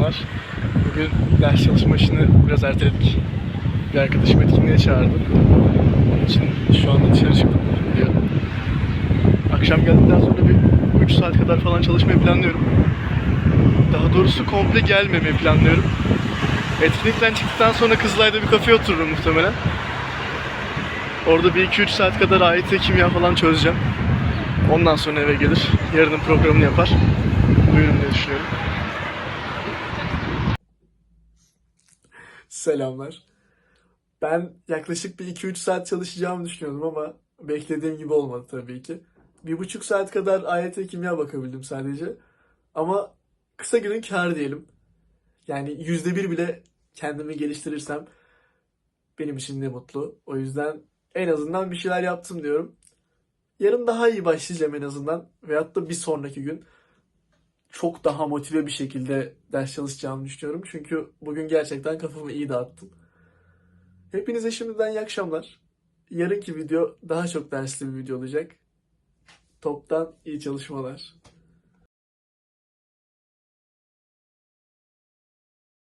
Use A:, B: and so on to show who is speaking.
A: Selamlar. Bugün ders çalışma işini biraz erteledik. Bir arkadaşım etkinliğe çağırdı. Onun için şu anda dışarı çıktım diyor. Akşam geldikten sonra bir 3 saat kadar falan çalışmayı planlıyorum. Daha doğrusu komple gelmemeyi planlıyorum. Etkinlikten çıktıktan sonra Kızılay'da bir kafeye otururum muhtemelen. Orada bir 2-3 saat kadar AYT kimya falan çözeceğim. Ondan sonra eve gelir. Yarının programını yapar. Buyurun diye düşünüyorum. Selamlar. Ben yaklaşık bir 2-3 saat çalışacağımı düşünüyordum ama beklediğim gibi olmadı tabii ki. Bir buçuk saat kadar AYT kimya bakabildim sadece. Ama kısa günün kârı diyelim. Yani yüzde bir bile kendimi geliştirirsem benim için ne mutlu. O yüzden en azından bir şeyler yaptım diyorum. Yarın daha iyi başlayacağım en azından. Veyahut da bir sonraki gün çok daha motive bir şekilde ders çalışacağımı düşünüyorum. Çünkü bugün gerçekten kafamı iyi dağıttım. Hepinize şimdiden iyi akşamlar. Yarınki video daha çok dersli bir video olacak. Toptan iyi çalışmalar.